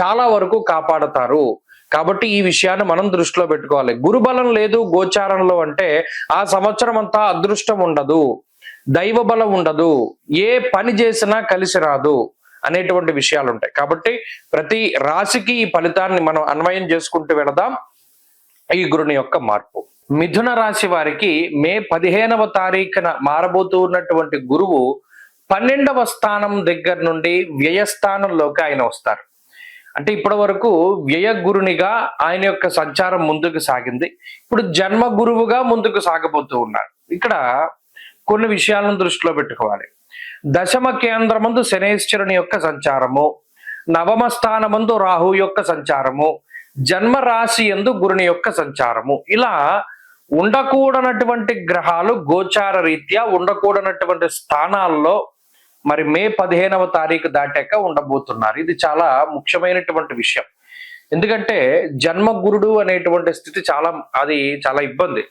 చాలా వరకు కాపాడతారు. కాబట్టి ఈ విషయాన్ని మనం దృష్టిలో పెట్టుకోవాలి. గురుబలం లేదు గోచారంలో అంటే ఆ సంవత్సరం అంతా అదృష్టం ఉండదు దైవ బలం ఉండదు ఏ పని చేసినా కలిసి రాదు అనేటువంటి విషయాలు ఉంటాయి కాబట్టి ప్రతి రాశికి ఈ ఫలితాన్ని మనం అన్వయం చేసుకుంటూ వెళదాం. ఈ గురుని యొక్క మార్పు. మిథున రాశి వారికి మే పదిహేనవ తారీఖున మారబోతూ ఉన్నటువంటి గురువు పన్నెండవ స్థానం దగ్గర నుండి వ్యయస్థానంలోకి ఆయన వస్తారు. అంటే ఇప్పటి వరకు వ్యయ గురునిగా ఆయన యొక్క సంచారం ముందుకు సాగింది. ఇప్పుడు జన్మ గురువుగా ముందుకు సాగబోతూ ఉన్నారు ఇక్కడ కొన్ని విషయాలను దృష్టిలో పెట్టుకోవాలి. దశమ కేంద్రమందు శనేశ్వరుని యొక్క సంచారము నవమ స్థానమందు రాహు యొక్క సంచారము జన్మ రాశి ఎందు గురుని యొక్క సంచారము. ఇలా ఉండకూడనటువంటి గ్రహాలు గోచార రీత్యా ఉండకూడనటువంటి స్థానాల్లో మరి మే పదిహేనవ తారీఖు దాటాక ఉండబోతున్నారు. ఇది చాలా ముఖ్యమైనటువంటి విషయం. ఎందుకంటే జన్మ గురుడు అనేటువంటి స్థితి చాలా అది చాలా ఇబ్బంది.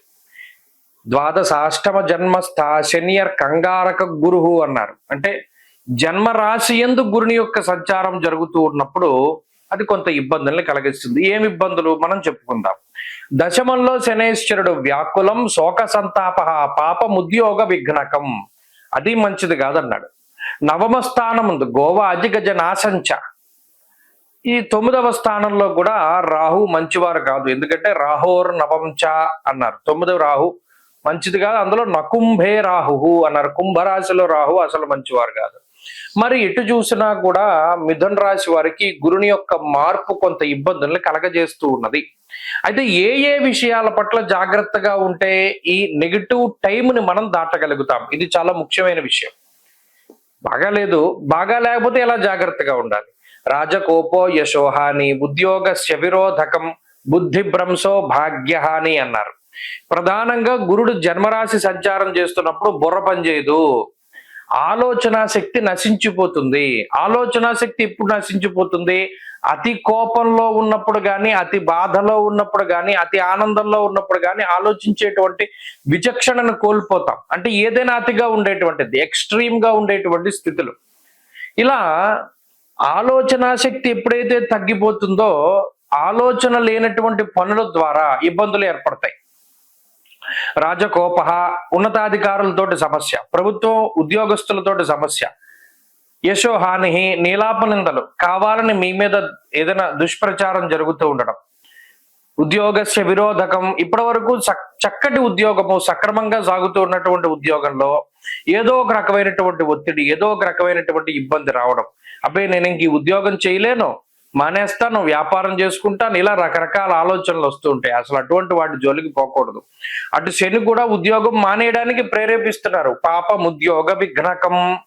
ద్వాదశ అష్టమ జన్మ స్థా శనియర్ కంగారక గురువు అన్నారు. అంటే జన్మ రాశి ఎందు గురుని యొక్క సంచారం జరుగుతూ ఉన్నప్పుడు అది కొంత ఇబ్బందుల్ని కలిగిస్తుంది. ఏమి ఇబ్బందులు? మనం చెప్పుకుందాం. దశమంలో శనేశ్వరుడు వ్యాకులం శోక సంతాప పాపముద్యోగ విఘ్నకం. అది మంచిది కాదన్నాడు. నవమ స్థానం ఉంది. గోవా అధిక నాశంచ ఈ తొమ్మిదవ స్థానంలో కూడా రాహు మంచివారు కాదు. ఎందుకంటే రాహోర్ నవంచ అన్నారు. తొమ్మిదవ రాహు మంచిది కాదు. అందులో నకుంభే రాహు అన్నారు. కుంభరాశిలో రాహు అసలు మంచివారు కాదు. మరి ఎటు చూసినా కూడా మిథున రాశి వారికి గురుని యొక్క మార్పు కొంత ఇబ్బందుల్ని కలగజేస్తూ ఉన్నది. అయితే ఏ ఏ విషయాల పట్ల జాగ్రత్తగా ఉంటే ఈ నెగిటివ్ టైంని మనం దాటగలుగుతాం. ఇది చాలా ముఖ్యమైన విషయం. బాగాలేదు బాగా లేకపోతే ఎలా జాగ్రత్తగా ఉండాలి? రాజకోపో యశోహాని ఉద్యోగ శవిరోధకం బుద్ధి భ్రంశో భాగ్యహాని అన్నారు. ప్రధానంగా గురుడు జన్మరాశి సంచారం చేస్తున్నప్పుడు బుర్ర పనిచేయదు. ఆలోచన శక్తి నశించిపోతుంది. ఆలోచన శక్తి ఎప్పుడు నశించిపోతుంది? అతి కోపంలో ఉన్నప్పుడు కానీ అతి బాధలో ఉన్నప్పుడు కానీ అతి ఆనందంలో ఉన్నప్పుడు కానీ ఆలోచించేటువంటి విచక్షణను కోల్పోతాం. అంటే ఏదైనా అతిగా ఉండేటువంటిది ఎక్స్ట్రీమ్గా ఉండేటువంటి స్థితులు. ఇలా ఆలోచన శక్తి ఎప్పుడైతే తగ్గిపోతుందో ఆలోచన లేనటువంటి పనుల ద్వారా ఇబ్బందులు ఏర్పడతాయి. రాజకోప ఉన్నతాధికారులతోటి సమస్య ప్రభుత్వం ఉద్యోగస్తులతోటి సమస్య యశో హాని నీలాప నిందలు కావాలని మీ మీద ఏదైనా దుష్ప్రచారం జరుగుతూ ఉండడం. ఉద్యోగస్య విరోధకం ఇప్పటి వరకు చక్కటి ఉద్యోగము సక్రమంగా సాగుతూ ఉన్నటువంటి ఉద్యోగంలో ఏదో ఒక రకమైనటువంటి ఒత్తిడి ఏదో ఒక రకమైనటువంటి ఇబ్బంది రావడం. అబ్బాయి నేను ఇంక ఈ ఉద్యోగం చేయలేను మానేస్తాను వ్యాపారం చేసుకుంటాను ఇలా రకరకాల ఆలోచనలు వస్తుంటాయి అసలు అటువంటి వాటి జోలికి పోకూడదు. అటు శని కూడా ఉద్యోగం మానేయడానికి ప్రేరేపిస్తున్నారు. పాపం ఉద్యోగ విఘ్నకం.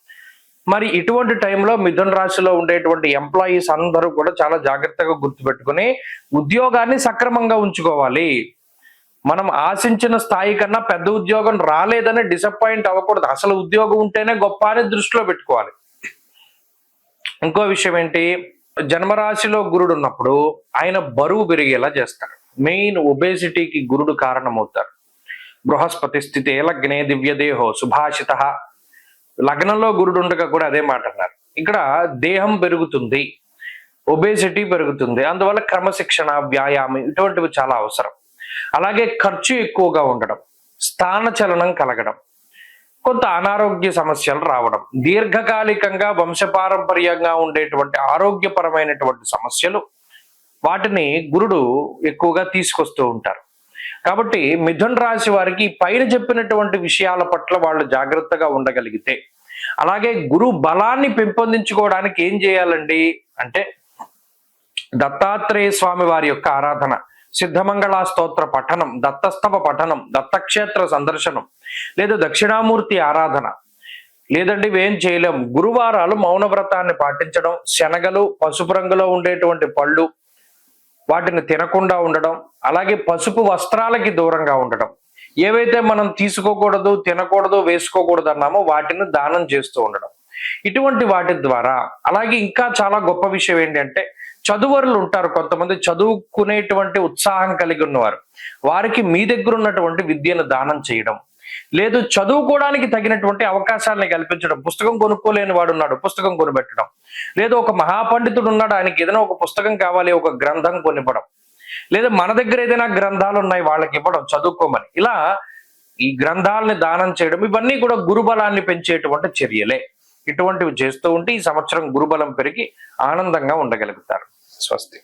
మరి ఇటువంటి టైంలో మిథున రాశిలో ఉండేటువంటి ఎంప్లాయీస్ అందరూ కూడా చాలా జాగ్రత్తగా గుర్తుపెట్టుకుని ఉద్యోగాన్ని సక్రమంగా ఉంచుకోవాలి. మనం ఆశించిన స్థాయి కన్నా పెద్ద ఉద్యోగం రాలేదని డిసప్పాయింట్ అవ్వకూడదు. అసలు ఉద్యోగం ఉంటేనే గొప్ప అని దృష్టిలో పెట్టుకోవాలి. ఇంకో విషయం ఏంటి? జన్మరాశిలో గురుడు ఉన్నప్పుడు ఆయన బరువు పెరిగేలా చేస్తాడు. మెయిన్ ఒబేసిటీకి గురుడు కారణమవుతారు. బృహస్పతి స్థితి లగ్నే దివ్యదేహో సుభాషిత. లగ్నంలో గురుడు ఉండగా కూడా అదే మాట అన్నారు. ఇక్కడ దేహం పెరుగుతుంది ఒబేసిటీ పెరుగుతుంది అందువల్ల క్రమశిక్షణ వ్యాయామం ఇటువంటివి చాలా అవసరం. అలాగే ఖర్చు ఎక్కువగా ఉండడం స్థాన చలనం కలగడం కొంత అనారోగ్య సమస్యలు రావడం దీర్ఘకాలికంగా వంశపారంపర్యంగా ఉండేటువంటి ఆరోగ్యపరమైనటువంటి సమస్యలు వాటిని గురుడు ఎక్కువగా తీసుకొస్తూ ఉంటారు. కాబట్టి మిథున్ రాశి వారికి పైన చెప్పినటువంటి విషయాల పట్ల వాళ్ళు జాగ్రత్తగా ఉండగలిగితే అలాగే గురు బలాన్ని పెంపొందించుకోవడానికి ఏం చేయాలండి? అంటే దత్తాత్రేయ స్వామి వారి యొక్క ఆరాధన. సిద్ధమంగళ స్తోత్ర పఠనం దత్తస్తవ పఠనం దత్తక్షేత్ర సందర్శనం లేదా దక్షిణామూర్తి ఆరాధన లేదండి ఇవేం చేయలేం. గురువారాలు మౌన వ్రతాన్ని పాటించడం శనగలు పసుపు రంగులో ఉండేటువంటి పళ్ళు వాటిని తినకుండా ఉండడం అలాగే పసుపు వస్త్రాలకి దూరంగా ఉండడం. ఏవైతే మనం తీసుకోకూడదు తినకూడదు వేసుకోకూడదు అన్నామో వాటిని దానం చేస్తూ ఉండడం. ఇటువంటి వాటి ద్వారా అలాగే ఇంకా చాలా గొప్ప విషయం ఏంటంటే చదువరులు ఉంటారు కొంతమంది చదువుకునేటువంటి ఉత్సాహం కలిగి ఉన్నవారు. వారికి మీ దగ్గర ఉన్నటువంటి విద్యను దానం చేయడం. లేదు చదువుకోవడానికి తగినటువంటి అవకాశాలని కల్పించడం. పుస్తకం కొనుక్కోలేని వాడు ఉన్నాడు పుస్తకం కొనిపెట్టడం. లేదు ఒక మహాపండితుడు ఉన్నాడు ఆయనకి ఏదైనా ఒక పుస్తకం కావాలి ఒక గ్రంథం కొనివ్వడం. లేదా మన దగ్గర ఏదైనా గ్రంథాలు ఉన్నాయి వాళ్ళకి ఇవ్వడం చదువుకోమని. ఇలా ఈ గ్రంథాలని దానం చేయడం ఇవన్నీ కూడా గురుబలాన్ని పెంచేటువంటి చర్యలే. ఇటువంటివి చేస్తూ ఉంటే ఈ సంవత్సరం గురుబలం పెరిగి ఆనందంగా ఉండగలుగుతారు. స్వస్తి.